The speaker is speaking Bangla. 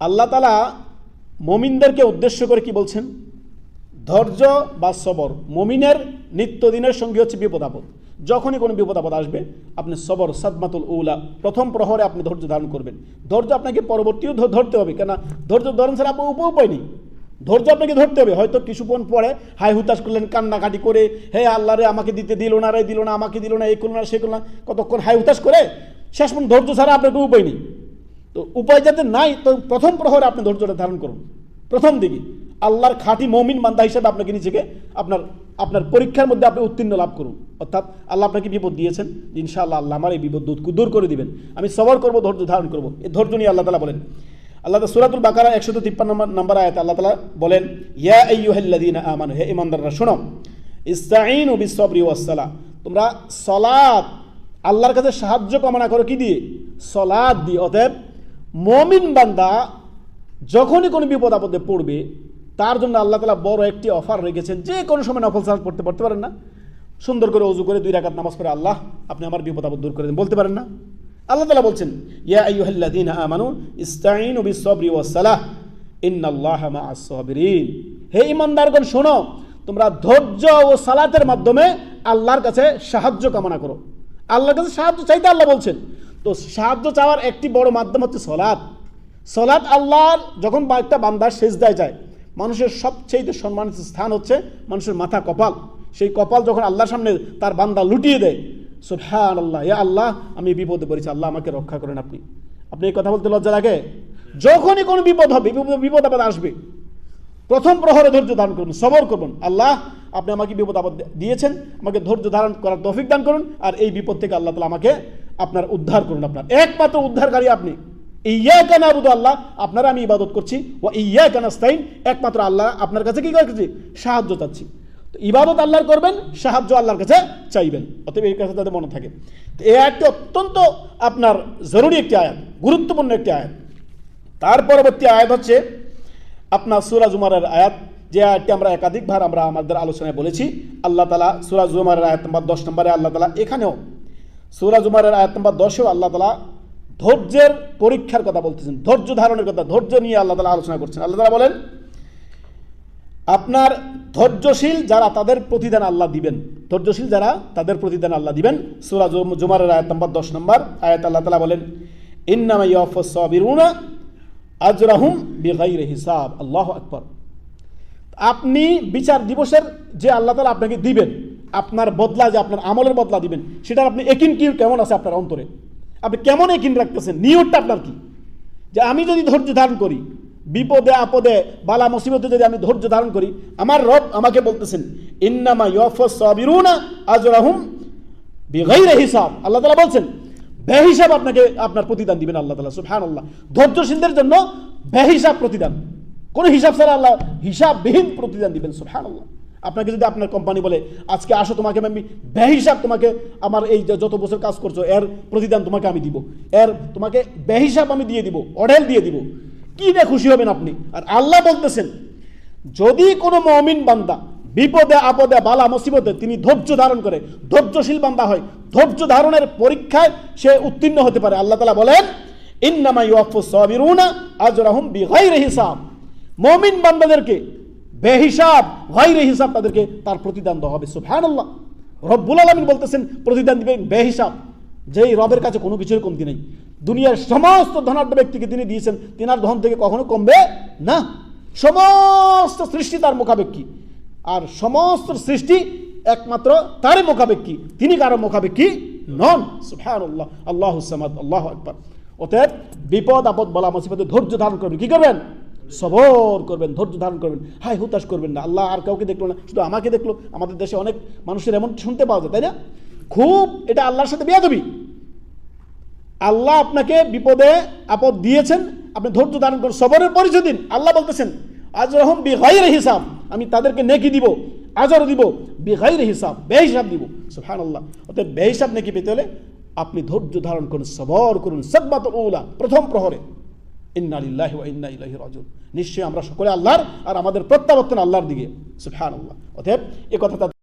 আল্লাহ তালা মমিনদেরকে উদ্দেশ্য করে কি বলছেন? ধৈর্য বা সবর। মমিনের নিত্যদিনের সঙ্গে হচ্ছে বিপদ আপদ। যখনই কোনো বিপদ আপদ আসবে, আপনি সবর, সাদমাতুল উলা, প্রথম প্রহরে আপনি ধৈর্য ধারণ করবেন। ধৈর্য আপনাকে পরবর্তীও ধরতে হবে কেন ধৈর্য ধরেন ছাড়া আপনার উপ- উপায় নেই ধৈর্য আপনাকে ধরতে হবে। হয়তো কিছুক্ষণ পরে হাই হুতাশ করলেন, কান্নাকাটি করে, হে আল্লাহ রে, আমাকে দিতে দিল না রে, দিল না, আমাকে দিল না এই করল না, সে করল না। কতক্ষণ হাই হুতাশ করে, শেষ পর্যন্ত ধৈর্য ছাড়া আপনার উপায় নেই। তো উপায় যাতে নাই, তো প্রথম প্রহরে আপনি ধৈর্যটা ধারণ করুন। প্রথম দিকে, আল্লাহর খাঁটি মমিন বান্দা হিসেবে আপনাকে নিজেকে আপনার আপনার পরীক্ষার মধ্যে আপনি উত্তীর্ণ লাভ করুন। অর্থাৎ আল্লাহ আপনাকে বিপদ দিয়েছেন ইনশাআল্লাহ আল্লাহ আমার এই বিপদ দূর করে দিবেন। আমি সবর করব, ধৈর্য ধারণ করব। এই ধৈর্য নিয়ে আল্লাহ তালা বলেন। আল্লাহ তালা সুরাতুল বাকারা একশো তিপ্পান্ন নম্বর আয়াত আল্লাহ তালা বলেন, ইয়া আইয়ুহাল্লাদিন আমানু, হে ইমানদাররা শোনো। ইস্তাইন বিসবরি ওয়াসালা তোমরা সলাদ আল্লাহর কাছে সাহায্য কামনা করো কি দিয়ে? সলাদ দিয়ে। অতএব মমিন বান্দা যখনই কোনো বিপদ আপদে পড়বে, তার জন্য আল্লাহ তালা বড় একটি অফার রেখেছেন। যে কোনো সময় নফল সালাদ পড়তে পড়তে পারেন না। সুন্দর করে অজু করে দুই রাকাত নামাজ পড়ে, আল্লাহ, আপনি আমার বিপদ আপদ দূর করে দেন। বলতে পারেন না। আল্লাহ তালা বলছেন, ইয়া আইয়ুহাল্লাযীনা আমানু, ইস্তাঈনু বিস-সাবরি ওয়াস-সালাহ, ইন্নাল্লাহা মা'আস সাবিরিন হে ঈমানদারগণ শোনো, তোমরা ধৈর্য ও সালাতের মাধ্যমে আল্লাহর কাছে সাহায্য কামনা করো। আল্লাহর কাছে সাহায্য চাইতে আল্লাহ বলছেন তো সাহায্য চাওয়ার একটি বড় মাধ্যম হচ্ছে সলাৎ। সলাৎ আল্লাহর যখন একটা বান্দার শেষদায় যায়, মানুষের সবচেয়ে সম্মানিত স্থান হচ্ছে মানুষের মাথা কপাল। সেই কপাল যখন আল্লাহর সামনে তার বান্দা লুটিয়ে দেয় সুবহান আল্লাহ ইয়া আল্লাহ, আমি বিপদে পড়েছি, আল্লাহ আমাকে রক্ষা করেন আপনি। আপনি এই কথা বলতে লজ্জা লাগে? যখনই কোনো বিপদ হবে, বিপদ- বিপদ আপদ আসবে, প্রথম প্রহরে ধৈর্য ধারণ করুন, সবর করুন। আল্লাহ, আপনি আমাকে বিপদ আপদ দিয়েছেন, আমাকে ধৈর্য ধারণ করার তৌফিক দান করুন, আর এই বিপদ থেকে আল্লাহ তালা আমাকে আপনার উদ্ধার করুন আপনার। একমাত্র উদ্ধারকারী আপনি। ইয়া কেন আবুদ আল্লাহ, আপনারা আমি ইবাদত করছি। ও ইয়া কেন স্তাইন একমাত্র আল্লাহ আপনার কাছে কি করছি? সাহায্য চাচ্ছি। তো ইবাদত আল্লাহর করবেন, সাহায্য আল্লাহর কাছে চাইবেন। অতএব এই কাছে তাদের মনে থাকে। তো এই আয়াতটি অত্যন্ত আপনার জরুরি একটি আয়াত, গুরুত্বপূর্ণ একটি আয়াত। তার পরবর্তী আয়াত হচ্ছে আপনার সুরাজ উমারের আয়াত। যে আয়াতটি আমরা একাধিকবার আমরা আমাদের আলোচনায় বলেছি, আল্লাহ তালা সুরাজ উমারের আয়াত নম্বর দশ নম্বরে আল্লাহ তালা এখানেও সুরাজ উমারের আয়াত নম্বর দশেও আল্লাহ তালা ধৈর্যের পরীক্ষার কথা বলতেছেন, ধৈর্য ধারণের কথা, ধৈর্য নিয়ে আল্লাহ তালা আলোচনা করছেন। আল্লাহ তালা বলেন, আপনার ধৈর্যশীল যারা তাদের প্রতিদান আল্লাহ দিবেন। ধৈর্যশীল যারা তাদের প্রতিদান আল্লাহ দিবেন। সুরা জুমারের আয়াত নম্বর দশ নম্বর আয়াত আল্লাহ তালা বলেন, ইন্নামা আজরাহুম বিগাইরে হিসাব। আল্লাহ আকবর। আপনি বিচার দিবসের যে আল্লাহ তালা আপনাকে দিবেন আপনার বদলা যে আপনার আমলের বদলা দিবেন, সেটার আপনি একিন কি কেমন আছে আপনার অন্তরে? আপনি কেমন একিন রাখতেছেন? নিয়তটা আপনার কি? যে আমি যদি ধৈর্য ধারণ করি, বিপদে আপদে, বালা মুসিবতে যদি আমি ধৈর্য ধারণ করি, আমার রব আমাকে বলতেছেন, ইন্নামা ইয়ফস সাবিরুনা আজরাহুম বিগাইরে হিসাব। আল্লাহ তালা বলছেন, বেহিসাব আপনাকে আপনার প্রতিদান দিবেন আল্লাহ তালা সুবহান আল্লাহ ধৈর্যশীলদের জন্য বেহিসাব প্রতিদান। কোনো হিসাব ছাড়া আল্লাহ হিসাববিহীন প্রতিদান দিবেন সুবহান আল্লাহ আপনাকে যদি আপনার কোম্পানি বলে, আজকে আসো তোমাকে আমি বেহিসাব তোমাকে আমার এই যত বছর কাজ করছ, এর প্রতিদান তোমাকে আমি দিব। এর তোমাকে বেহিসাব আমি দিয়ে দিব অডেল দিয়ে দিব। কি না খুশি হবেন আপনি? আর আল্লাহ বলতেছেন, যদি কোনো মমিন বান্দা বিপদে, আপদে, বালা, মুসিবতে তিনি ধৈর্য ধারণ করে, ধৈর্যশীল বান্দা হয়, ধৈর্য ধারণের পরীক্ষায় সে উত্তীর্ণ হতে পারে। আল্লাহ তালা বলেন, ইন্নামা ইউফু সাবিরুনা আজরাহুম বিগাইরি হিসাব। মমিন বান্দাদেরকে বেহিসাব গাইরে হিসাব তাদেরকে তার প্রতিদান দেওয়া হবে। সুবহানাল্লাহ। রব্বুল আলামিন বলতেছেন, প্রতিদান দিবেন বেহিসাব। যেই রবের কাছে কোনো কিছুর কমতি নেই। দুনিয়ার সমস্ত ধনাঢ্য ব্যক্তিকে তিনি দিয়েছেন। তিনার ধন থেকে কখনো কমবে না। সমস্ত সৃষ্টি তার মোকাবেক্ষী আর সমস্ত সৃষ্টি একমাত্র তারই মোকাবেক্ষী তিনি কারও মোকাবেক্ষী নন। সুবহানাল্লাহ। আল্লাহ সামাদ, আল্লাহ আকবার। অতএব বিপদ আপদ বলা মুসিবতে ধৈর্য ধারণ করবেন। কি করবেন? সবর করবেন, ধৈর্য ধারণ করবেন। হাই হুতাশ করবেন না। আল্লাহ আর কাউকে দেখল না, শুধু আমাকে দেখল। আমাদের দেশে অনেক মানুষের এমন শুনতে পাওয়া যায়, তাই না? খুব এটা আল্লাহর সাথে বিয়াদবি। আল্লাহ আপনাকে বিপদে আপদ দিয়েছেন, আপনি ধৈর্য ধারণ করুন, সবরের পরিচয় দিন। আল্লাহ বলতেছেন আজ রহম বিহাইর হিসাব। আমি তাদেরকে নেকি দিব, আজর দিব বিহাইর হিসাব, বেহিসাব দিব। সুফান আল্লাহ অতএব বেহিসাব নেকি পেতে হলে আপনি ধৈর্য ধারণ করুন, সবর করুন। সব্বাত উলা, প্রথম প্রহরে। ইন্নালিল্লাহি ওয়া ইন্না ইলাইহি নিশ্চয়ই আমরা সকলে আল্লাহর আর আমাদের প্রত্যাবর্তন আল্লাহর দিকে। সুবহানাল্লাহ। অতএব এই কথাটা